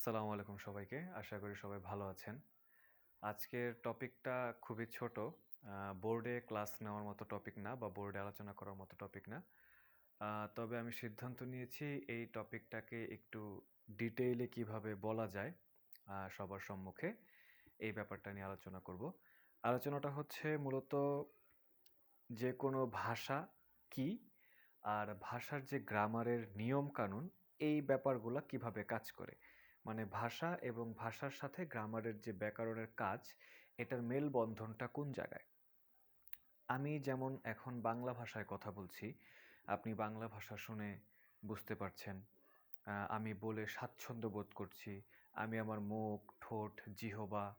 আসসালামু আলাইকুম সবাইকে। আশা করি সবাই ভালো আছেন। আজকের টপিকটা খুবই ছোট। বোর্ডে ক্লাস নেওয়ার মতো টপিক না বা বোর্ডে আলোচনা করার মতো টপিক না। তবে আমি সিদ্ধান্ত নিয়েছি এই টপিকটাকে একটু ডিটেইলে কীভাবে বলা যায় সবার সম্মুখে, এই ব্যাপারটা নিয়ে আলোচনা করব। আলোচনাটা হচ্ছে মূলত যে কোনো ভাষা কি? আর ভাষার যে গ্রামারের নিয়ম-কানুন, এই ব্যাপারগুলো কীভাবে কাজ করে? মানে ভাষা এবং ভাষার সাথে গ্রামারের যে ব্যাকরণের কাজ, এটার মেলবন্ধনটা কোন জায়গায়? আমি যেমন এখন বাংলা ভাষায় কথা বলছি, আপনি বাংলা ভাষা শুনে বুঝতে পারছেন। আমি বলে স্বাচ্ছন্দ্য বোধ করছি। আমি আমার মুখ, ঠোঁট, জিহবা,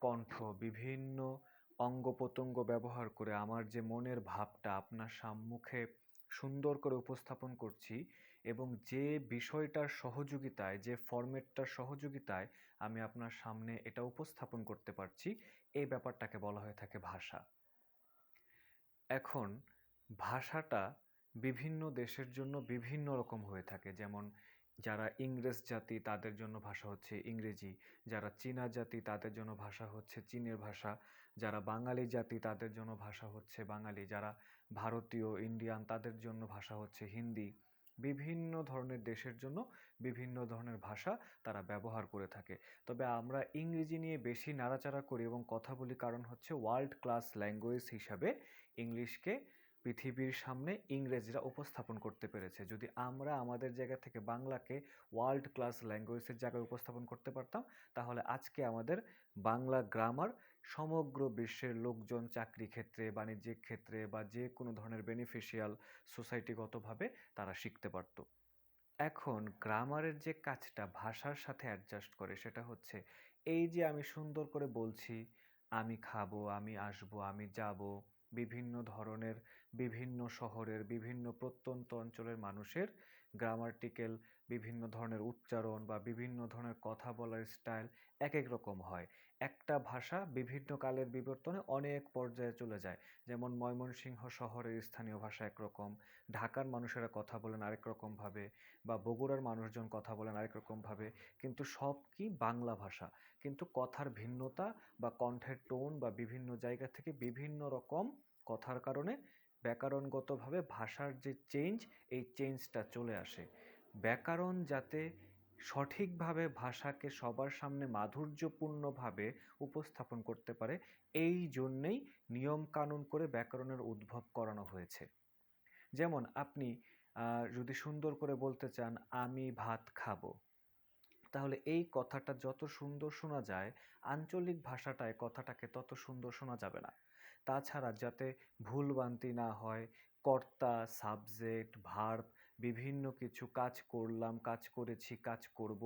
কণ্ঠ বিভিন্ন অঙ্গ-প্রত্যঙ্গ ব্যবহার করে আমার যে মনের ভাবটা আপনার সম্মুখে সুন্দর করে উপস্থাপন করছি এবং যে বিষয়টার সহযোগিতায়, যে ফরম্যাটটার সহযোগিতায় আমি আপনার সামনে এটা উপস্থাপন করতে পারছি, এই ব্যাপারটাকে বলা হয়ে থাকে ভাষা। এখন ভাষাটা বিভিন্ন দেশের জন্য বিভিন্ন রকম হয়ে থাকে। যেমন যারা ইংরেজ জাতি তাদের জন্য ভাষা হচ্ছে ইংরেজি, যারা চীনা জাতি তাদের জন্য ভাষা হচ্ছে চীনের ভাষা, যারা বাঙালি জাতি তাদের জন্য ভাষা হচ্ছে বাঙালি, যারা ভারতীয়, ইন্ডিয়ান তাদের জন্য ভাষা হচ্ছে হিন্দি। বিভিন্ন ধরনের দেশের জন্য বিভিন্ন ধরনের ভাষা তারা ব্যবহার করে থাকে। তবে আমরা ইংরেজি নিয়ে বেশি নাড়াচাড়া করি এবং কথা বলি কারণ হচ্ছে ওয়ার্ল্ড ক্লাস ল্যাঙ্গুয়েজ হিসাবে ইংলিশকে পৃথিবীর সামনে ইংরেজরা উপস্থাপন করতে পেরেছে। যদি আমরা আমাদের জায়গা থেকে বাংলাকে ওয়ার্ল্ড ক্লাস ল্যাঙ্গুয়েজের জায়গায় উপস্থাপন করতে পারতাম, তাহলে আজকে আমাদের বাংলা গ্রামার সমগ্র বিশ্বের লোকজন চাকরি ক্ষেত্রে, বাণিজ্যিক ক্ষেত্রে বা যে কোনো ধরনের বেনিফিশিয়াল সোসাইটিগতভাবে তারা শিখতে পারত। এখন গ্রামারের যে কাজটা ভাষার সাথে অ্যাডজাস্ট করে সেটা হচ্ছে এই যে আমি সুন্দর করে বলছি, আমি খাব, আমি আসব, আমি যাব বিভিন্ন ধরনের বিভিন্ন শহরের বিভিন্ন প্রত্যন্ত অঞ্চলের মানুষের গ্রামাটিক্যাল বিভিন্ন ধরনের উচ্চারণ বা বিভিন্ন ধরনের কথা বলার স্টাইল এক এক রকম হয়। একটা ভাষা বিভিন্ন কালের বিবর্তনে অনেক পর্যায়ে চলে যায়। যেমন ময়মনসিংহ শহরের স্থানীয় ভাষা একরকম, ঢাকার মানুষেরা কথা বলেন আরেক রকমভাবে বা বগুড়ার মানুষজন কথা বলেন আরেক রকমভাবে। কিন্তু সব কি বাংলা ভাষা। কিন্তু কথার ভিন্নতা বা কণ্ঠের টোন বা বিভিন্ন জায়গা থেকে বিভিন্ন রকম কথার কারণে ব্যাকরণগতভাবে ভাষার যে চেঞ্জ, এই চেঞ্জটা চলে আসে। ব্যাকরণ যাতে সঠিকভাবে ভাষাকে সবার সামনে মাধুর্যপূর্ণভাবে উপস্থাপন করতে পারে, এই জন্যেই নিয়ম-কানুন করে ব্যাকরণের উদ্ভব করানো হয়েছে। যেমন আপনি যদি সুন্দর করে বলতে চান, "আমি ভাত খাব।" তাহলে এই কথাটা যত সুন্দর শোনা যায়, আঞ্চলিক ভাষাটায় কথাটাকে তত সুন্দর শোনা যাবে না। তাছাড়া যাতে ভুলভ্রান্তি না হয়, কর্তা, সাবজেক্ট, ভার্ব বিভিন্ন কিছু কাজ করলাম, কাজ করেছি, কাজ করব,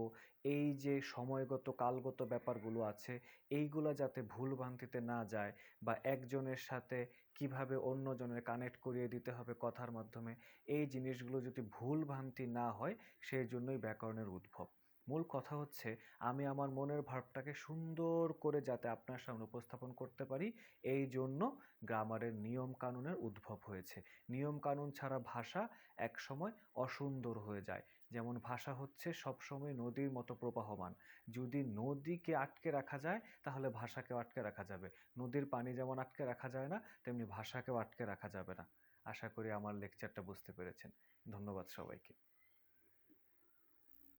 এই যে সময়গত, কালগত ব্যাপারগুলো আছে, এইগুলো যাতে ভুল ভ্রান্তিতে না যায় বা একজনের সাথে কীভাবে অন্যজনের কানেক্ট করিয়ে দিতে হবে কথার মাধ্যমে, এই জিনিসগুলো যদি ভুল ভ্রান্তি না হয়, সেই জন্যই ব্যাকরণের উদ্ভব। মূল কথা হচ্ছে আমি আমার মনের ভাবটাকে সুন্দর করে যাতে আপনার সামনে উপস্থাপন করতে পারি, এই জন্য গ্রামারের নিয়ম-কানুনের উদ্ভব হয়েছে। নিয়ম-কানুন ছাড়া ভাষা একসময় অসুন্দর হয়ে যায়। যেমন ভাষা হচ্ছে সবসময় নদীর মতো প্রবাহমান। যদি নদীকে আটকে রাখা যায়, তাহলে ভাষাকেও আটকে রাখা যাবে। নদীর পানি যেমন আটকে রাখা যায় না, তেমনি ভাষাকেও আটকে রাখা যাবে না। আশা করি আমার লেকচারটা বুঝতে পেরেছেন। ধন্যবাদ সবাইকে।